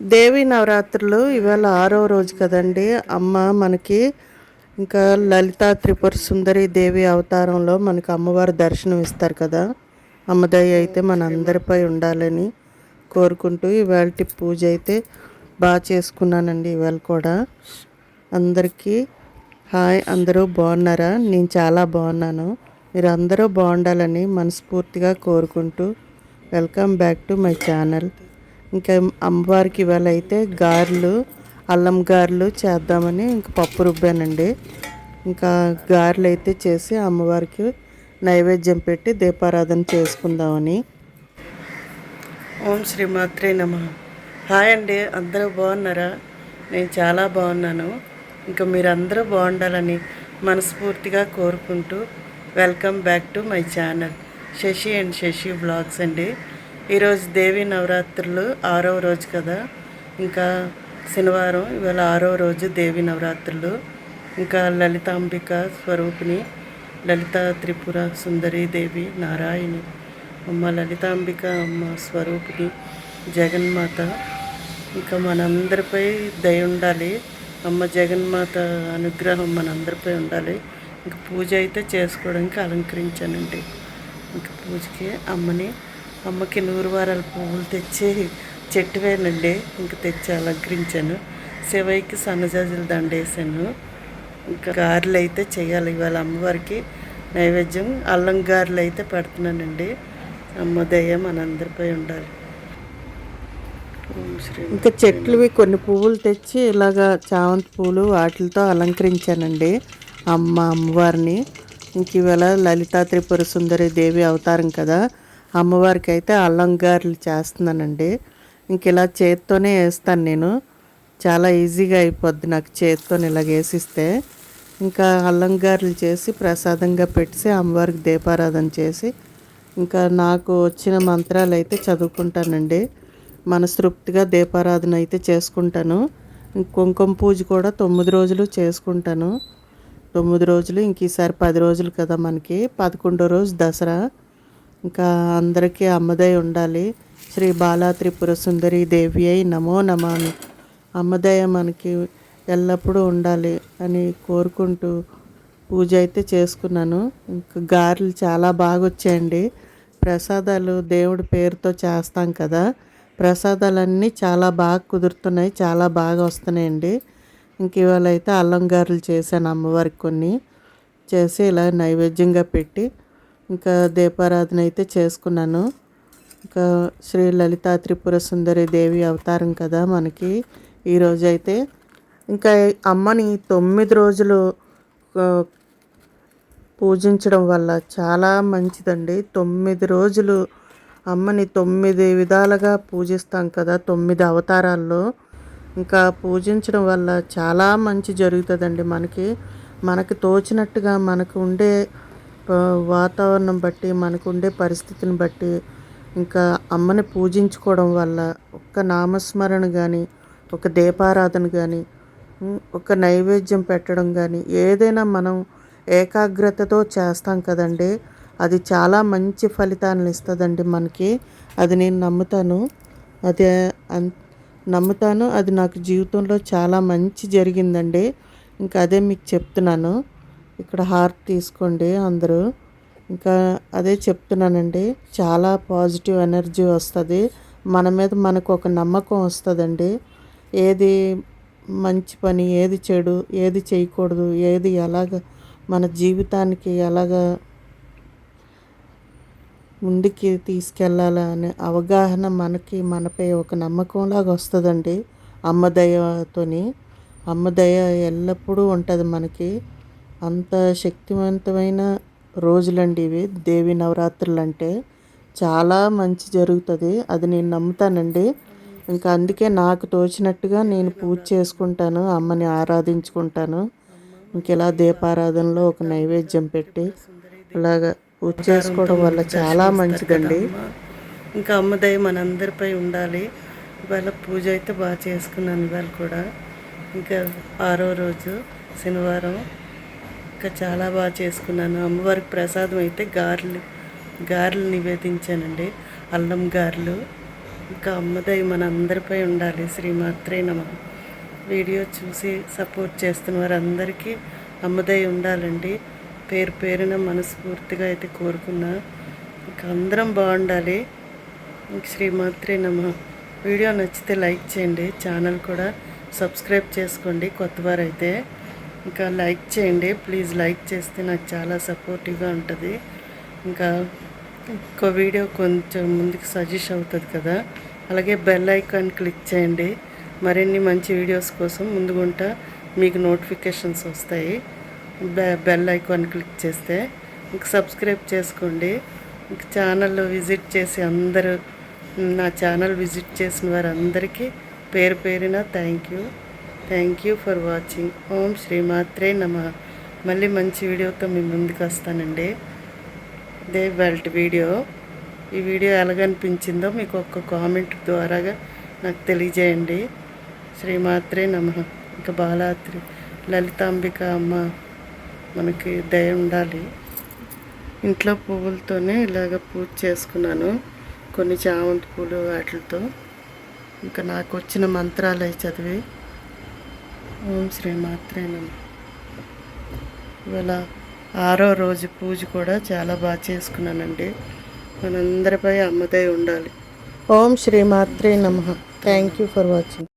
దేవి నవరాత్రులు ఇవాళ ఆరో రోజు కదండి. అమ్మ మనకి ఇంకా లలిత త్రిపుర సుందరి దేవి అవతారంలో మనకి అమ్మవారు దర్శనం ఇస్తారు కదా. అమ్మదయ్య అయితే మన అందరిపై ఉండాలని కోరుకుంటూ ఇవాళ పూజ అయితే బాగా చేసుకున్నానండి ఇవాళ కూడా. అందరికీ హాయ్ అందరూ బాగున్నారా? నేను చాలా బాగున్నాను. మీరు అందరూ బాగుండాలని మనస్ఫూర్తిగా కోరుకుంటూ welcome back to my channel. ఇంకా అమ్మవారికి ఇవాళ అయితే గారెలు అల్లం గారెలు చేద్దామని ఇంక పప్పు రుబ్బానండి. ఇంకా గారెలు అయితే చేసి అమ్మవారికి నైవేద్యం పెట్టి దీపారాధన చేసుకుందామని. ఓం శ్రీమాత్రే నమ. హాయ్ అండి అందరూ బాగున్నారా? నేను చాలా బాగున్నాను. ఇంకా మీరందరూ బాగుండాలని మనస్ఫూర్తిగా కోరుకుంటూ welcome back to my channel. Sashi and Sashi blogs అండి. ఈరోజు దేవి నవరాత్రులు ఆరవ రోజు కదా. ఇంకా శనివారం ఇవాళ ఆరో రోజు దేవి నవరాత్రులు. ఇంకా లలితాంబిక స్వరూపిణి లలిత త్రిపుర సుందరి దేవి నారాయణి అమ్మ లలితాంబిక అమ్మ స్వరూపిణి జగన్మాత. ఇంకా మనందరిపై దయ ఉండాలి. అమ్మ జగన్మాత అనుగ్రహం మనందరిపై ఉండాలి. ఇంకా పూజ అయితే చేసుకోవడానికి అలంకరించానండి. ఇంకా పూజకి అమ్మని అమ్మకి నూరు వారాల పువ్వులు తెచ్చి చెట్టు ఇంక ఇంకా తెచ్చి అలంకరించాను. శివయ్యకి సన్నజాజులు దండేసాను ఇంకా గారెలు అయితే చేయాలి. ఇవాళ అమ్మవారికి నైవేద్యం అల్లం గారెలు అయితే పెడుతున్నానండి. అమ్మ దయ మనందరిపై ఉండాలి. ఇంకా చెట్లువి కొన్ని పువ్వులు తెచ్చి ఇలాగా చామంతి పూలు వాటితో అలంకరించానండి. అమ్మ అమ్మవారిని. ఇంక ఇవాళ లలితా త్రిపుర సుందరి దేవి అవతారం కదా. అమ్మవారికి అయితే అలంకారాలు చేస్తున్నానండి. ఇంక ఇలా చేత్తోనే వేస్తాను నేను. చాలా ఈజీగా అయిపోద్ది నాకు చేత్తో ఇలా వేసిస్తే. ఇంకా అలంకారాలు చేసి ప్రసాదంగా పెట్టి అమ్మవారికి దీపారాధన చేసి ఇంకా నాకు వచ్చిన మంత్రాలు అయితే చదువుకుంటానండి. మనస్తృప్తిగా దీపారాధన అయితే చేసుకుంటాను. కుంకుమ పూజ కూడా తొమ్మిది రోజులు చేసుకుంటాను. తొమ్మిది రోజులు ఇంక ఈసారి పది రోజులు కదా మనకి. పదకొండో రోజు దసరా. ఇంకా అందరికీ అమ్మదై ఉండాలి. శ్రీ బాలా త్రిపుర సుందరి దేవి అయి నమో నమామి. అమ్మదయ మనకి ఎల్లప్పుడూ ఉండాలి అని కోరుకుంటూ పూజ అయితే చేసుకున్నాను. ఇంకా గారెలు చాలా బాగా వచ్చాయండి ప్రసాదాలు దేవుడి పేరుతో చేస్తాం కదా. ప్రసాదాలన్నీ చాలా బాగా కుదురుతున్నాయి చాలా బాగా వస్తున్నాయండి. ఇంక ఇవాళ అయితే అల్లం గారెలు చేశాను అమ్మవారికి కొన్ని. చేసి ఇలా నైవేద్యంగా పెట్టి ఇంకా దీపారాధన అయితే చేసుకున్నాను. ఇంకా శ్రీ లలితా త్రిపుర సుందరి దేవి అవతారం కదా మనకి ఈరోజు అయితే. ఇంకా అమ్మని తొమ్మిది రోజులు పూజించడం వల్ల చాలా మంచిదండి. తొమ్మిది రోజులు అమ్మని తొమ్మిది విధాలుగా పూజిస్తాం కదా తొమ్మిది అవతారాల్లో. ఇంకా పూజించడం వల్ల చాలా మంచి జరుగుతుందండి మనకి. మనకి తోచినట్టుగా మనకు ఉండే వాతావరణం బట్టి మనకు ఉండే పరిస్థితిని బట్టి ఇంకా అమ్మని పూజించుకోవడం వల్ల ఒక్క నామస్మరణ కానీ ఒక దీపారాధన కానీ ఒక నైవేద్యం పెట్టడం కానీ ఏదైనా మనం ఏకాగ్రతతో చేస్తాం కదండి అది చాలా మంచి ఫలితాలను ఇస్తుందండి మనకి. అది నేను నమ్ముతాను. అది నమ్ముతాను. అది నాకు జీవితంలో చాలా మంచి జరిగిందండి. ఇంకా అదే మీకు చెప్తున్నాను. ఇక్కడ హార్ట్ తీసుకోండి అందరూ. ఇంకా అదే చెప్తున్నానండి చాలా పాజిటివ్ ఎనర్జీ వస్తుంది. మన మీద మనకు ఒక నమ్మకం వస్తుందండి. ఏది మంచి పని ఏది చెడు ఏది చేయకూడదు ఏది ఎలాగ మన జీవితానికి ఎలాగ ముందుకి తీసుకెళ్ళాలా అనే అవగాహన మనకి మనపై ఒక నమ్మకంలాగా వస్తుందండి. అమ్మదయతోని అమ్మదయ ఎల్లప్పుడూ ఉంటుంది మనకి. అంత శక్తివంతమైన రోజులండి ఇవి దేవి నవరాత్రులు అంటే చాలా మంచి జరుగుతుంది. అది నేను నమ్ముతానండి. ఇంకా అందుకే నాకు తోచినట్టుగా నేను పూజ చేసుకుంటాను అమ్మని ఆరాధించుకుంటాను. ఇంక ఇలా దీపారాధనలో ఒక నైవేద్యం పెట్టి ఇలాగ పూజ చేసుకోవడం వల్ల చాలా మంచిదండి. ఇంకా అమ్మదయ్య మనందరిపై ఉండాలి. ఇవాళ పూజ అయితే బాగా చేసుకున్నాను ఇవాళ కూడా. ఇంకా ఆరో రోజు శనివారం ఇంకా చాలా బాగా చేసుకున్నాను. అమ్మవారికి ప్రసాదం అయితే గారెలు గారెలు నివేదించానండి. అల్లం గారెలు. ఇంకా అమ్మదై మన అందరిపై ఉండాలి. శ్రీమాత్రే నమ. వీడియో చూసి సపోర్ట్ చేస్తున్న వారందరికీ అమ్మదై ఉండాలండి. పేరు పేరున మనస్ఫూర్తిగా అయితే కోరుకున్నా. ఇంకా అందరం బాగుండాలి. ఇంక శ్రీమాత్రే నమ. వీడియో నచ్చితే లైక్ చేయండి. ఛానల్ కూడా సబ్స్క్రైబ్ చేసుకోండి. కొత్తవారైతే ఇంకా లైక్ చేయండి. ప్లీజ్ లైక్ చేస్తే నాకు చాలా సపోర్టివ్గా ఉంటుంది. ఇంకా ఇంకో వీడియో కొంచెం ముందుకు సజెస్ట్ అవుతుంది కదా. అలాగే బెల్ ఐకాన్ క్లిక్ చేయండి. మరిన్ని మంచి వీడియోస్ కోసం ముందుగుంటా మీకు నోటిఫికేషన్స్ వస్తాయి. బెల్ ఐకాన్ క్లిక్ చేస్తే ఇంకా సబ్స్క్రైబ్ చేసుకోండి. ఇంక ఛానల్ విజిట్ చేసి అందరూ నా ఛానల్ విజిట్ చేసిన వారందరికీ పేరు పేరున thank you. Thank you for watching ఓం శ్రీమాత్రే నమ. మళ్ళీ మంచి వీడియోతో మీ ముందుకు వస్తానండి. ఇదే వెల్ట్ వీడియో. ఈ వీడియో ఎలాగనిపించిందో మీకు ఒక్క కామెంట్ ద్వారాగా నాకు తెలియజేయండి. శ్రీమాత్రే నమ. ఇంకా బాలాత్రి లలితాంబిక అమ్మ మనకి దయ ఉండాలి. ఇంట్లో పువ్వులతోనే ఇలాగ పూజ చేసుకున్నాను. కొన్ని చామంతి పూలు వాటితో ఇంకా నాకు వచ్చిన మంత్రాలు అవి చదివి ఓం శ్రీమాత్రే నమ. ఇవాళ ఆరో రోజు పూజ కూడా చాలా బాగా చేసుకున్నానండి. మనందరిపై అమ్మదై ఉండాలి. ఓం శ్రీ మాత్రే నమ. Thank you for watching